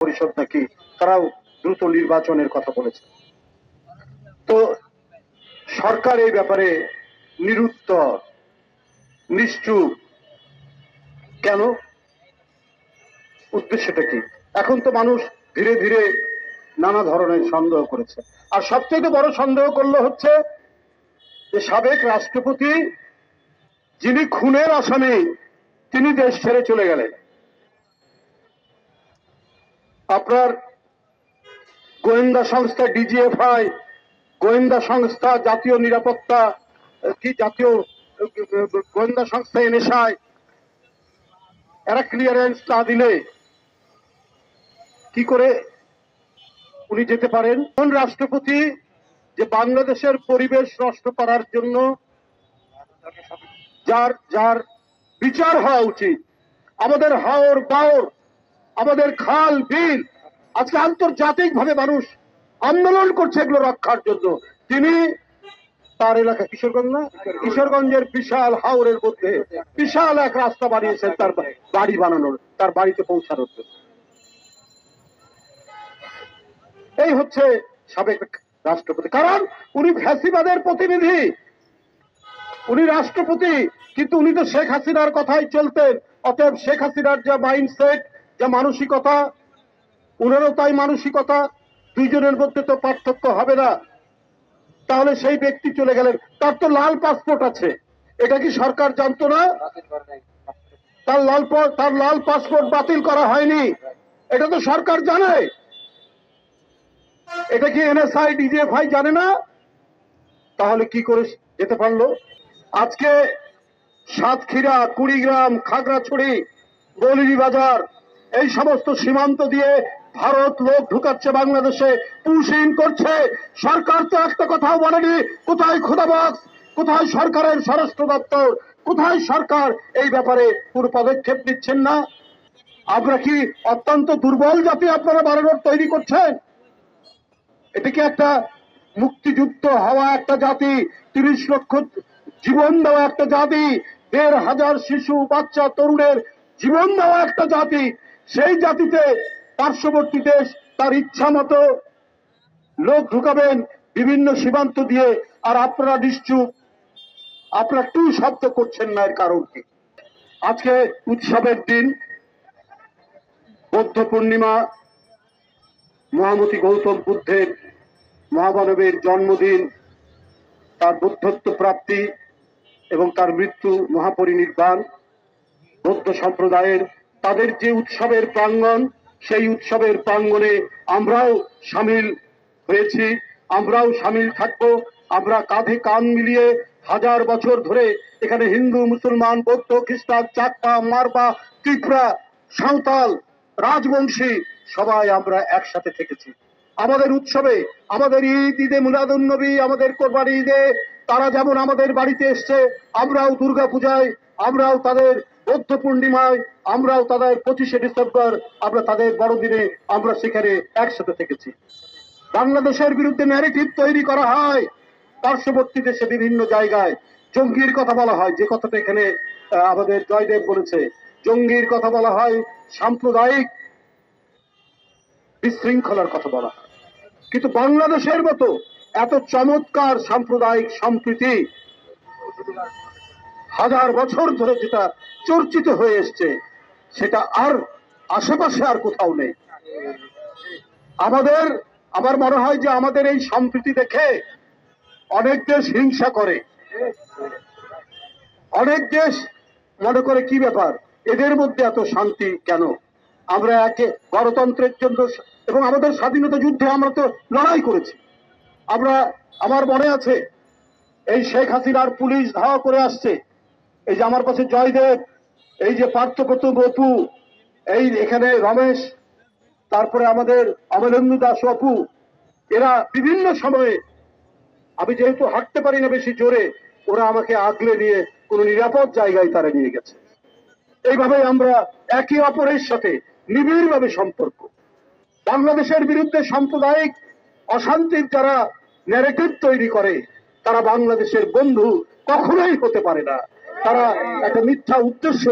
পরিষদ নাকি তারাও দ্রুত নির্বাচনের কথা বলেছে। তো সরকার এই ব্যাপারে নিরুত্তর, নিশ্চুপ কেন? উদ্দেশ্যটা কি? এখন তো মানুষ ধীরে ধীরে নানা ধরনের সন্দেহ করেছে। আর সবচেয়ে বড় সন্দেহ করল হচ্ছে যে সাবেক রাষ্ট্রপতি যিনি খুনের আসামি, তিনি দেশ ছেড়ে চলে গেলেন। আপনার গোয়েন্দা সংস্থা ডিজিএফআই, গোয়েন্দা সংস্থা জাতীয় নিরাপত্তা কি জাতীয় গোয়েন্দা সংস্থা এনএসআই, এরা ক্লিয়ারেন্স না দিলে কি করে উনি যেতে পারেন? কোন রাষ্ট্রপতি যে বাংলাদেশের পরিবেশ নষ্ট করার জন্য যার যার বিচার হওয়া উচিত, আমাদের হাওর বাওর আমাদের খাল বিল আজকে আন্তর্জাতিক ভাবে মানুষ আন্দোলন করছে এগুলো রক্ষার জন্য। তিনি তার এলাকা কিশোরগঞ্জ না? কিশোরগঞ্জের বিশাল হাওরের মধ্যে বিশাল এক রাস্তা বানিয়েছেন তার বাড়ি বানানোর, তার বাড়িতে পৌঁছানোর জন্য। এই হচ্ছে সাবেক রাষ্ট্রপতি। কারণ উনি ফ্যাসিবাদের প্রতিনিধি। উনি রাষ্ট্রপতি, কিন্তু উনি তো শেখ হাসিনার কথাই চলতেন। অতএব শেখ হাসিনার যা মাইন্ডসেট যা মানসিকতা, উনারও তাই মানসিকতা, দুইজনের মধ্যে তো পার্থক্য হবে না। তাহলে সেই ব্যক্তি চলে গেলেন। তার তো লাল পাসপোর্ট আছে। এটা কি সরকার জানতো না? তার লাল তার লাল পাসপোর্ট বাতিল করা হয়নি। এটা তো সরকার জানে। এটা কি এনএসআই ডিজিএফআই জানে না? তাহলে কি করে যেতে পারল? আজকে সাতক্ষীরা, কুড়িগ্রাম, খাগড়াছড়ি বলিরি বাজার এই সমস্ত সীমান্ত দিয়ে ভারত লোক ঢুকাচ্ছে বাংলাদেশে। পুশিন করছে। সরকার তো একটা কথাও বলেনি, কোথায় খোদাবাস কোথায় সরকারের স্বরাষ্ট্র দপ্তর? কোথায় সরকার? এই ব্যাপারে কোনো পদক্ষেপ নিচ্ছেন না। আমরা কি অত্যন্ত দুর্বল জাতি আপনারা বাড়ানোর তৈরি করছেন? এটা কি একটা মুক্তিযুক্ত হওয়া একটা জাতি? তিরিশ লক্ষ জীবন দেওয়া একটা জাতি? দেড় হাজার শিশু, বাচ্চা, তরুণের জীবন দেওয়া একটা জাতি, সেই জাতিতে পার্শ্ববর্তী দেশ তার ইচ্ছা মতো লোক ঢুকাবেন, বিভিন্ন সীমান্ত দিয়ে। আর আপনারা নিশ্চুপ, আপনারা টু শব্দ করছেন না এর কারণ কি আজকে উৎসবের দিন, বৌদ্ধ পূর্ণিমা, মহামতি গৌতম বুদ্ধের মহামানবের জন্মদিন, তার বুদ্ধত্ব প্রাপ্তি এবং তার মৃত্যু মহাপরিনির্বাণ। সম্প্রদায়ের, তাদের যে উৎসবের প্রাঙ্গণ, সেই উৎসবের প্রাঙ্গণে আমরাও সামিল হয়েছি, আমরাও সামিল থাকব। আমরা কাঁধে কান মিলিয়ে হাজার বছর ধরে এখানে হিন্দু, মুসলমান, বৌদ্ধ, খ্রিস্টান, চাকমা, মারবা, ত্রিপুরা, সাঁওতাল, রাজবংশী সবাই আমরা একসাথে থেকেছি। আমাদের উৎসবে, আমাদের ঈদ, ঈদে মুলাদুন আমাদের কোরবানি ঈদে তারা যেমন আমাদের বাড়িতে এসছে, আমরাও দুর্গা পূজায় আমরাও তাদের বৌদ্ধ পূর্ণিমায় আমরাও তাদের পঁচিশে ডিসেম্বর, আমরা তাদের বড়দিনে আমরা সেখানে একসাথে থেকেছি। বাংলাদেশের বিরুদ্ধে ন্যারেটিভ তৈরি করা হয়। পার্শ্ববর্তী দেশে বিভিন্ন জায়গায় জঙ্গির কথা বলা হয়, যে কথাটা এখানে আমাদের জয়দেব বলেছে। জঙ্গির কথা বলা হয়, সাম্প্রদায়িক বিশৃঙ্খলার কথা বলা হয়। কিন্তু বাংলাদেশের মতো এত চমৎকার সাম্প্রদায়িক সম্প্রীতি হাজার বছর ধরে যেটা চর্চিত হয়ে এসছে, সেটা আর আশেপাশে আর কোথাও নেই। আমাদের, আমার মনে হয় যে আমাদের এই সম্প্রীতি দেখে অনেক দেশ হিংসা করে। অনেক দেশ মনে করে, কি ব্যাপার? এদের মধ্যে এত শান্তি কেন? আমরা একে গণতন্ত্রের জন্য এবং আমাদের স্বাধীনতা যুদ্ধে আমরা তো লড়াই করেছি। আমরা, আমার মনে আছে, এই শেখ হাসিনার পুলিশ ধাওয়া করে আসছে। এই যে আমার পাশে জয়দেব, এই যে পার্থপ্রত বপু, এই এখানে রমেশ, তারপরে আমাদের অমলেন্দু দাস অপু এরা বিভিন্ন সময়ে, আমি যেহেতু হাঁটতে পারি না বেশি জোরে, ওরা আমাকে আগলে নিয়ে কোনো নিরাপদ জায়গায় তারা নিয়ে গেছে। এইভাবে আমরা একে অপরের সাথে নিবিড়ভাবে সম্পর্ক। বাংলাদেশের বিরুদ্ধে সাম্প্রদায়িক অশান্তির যারা ন্যারেটিভ তৈরি করে, তারা বাংলাদেশের বন্ধু কখনোই হতে পারে না। তারা একটা মিথ্যা উদ্দেশ্য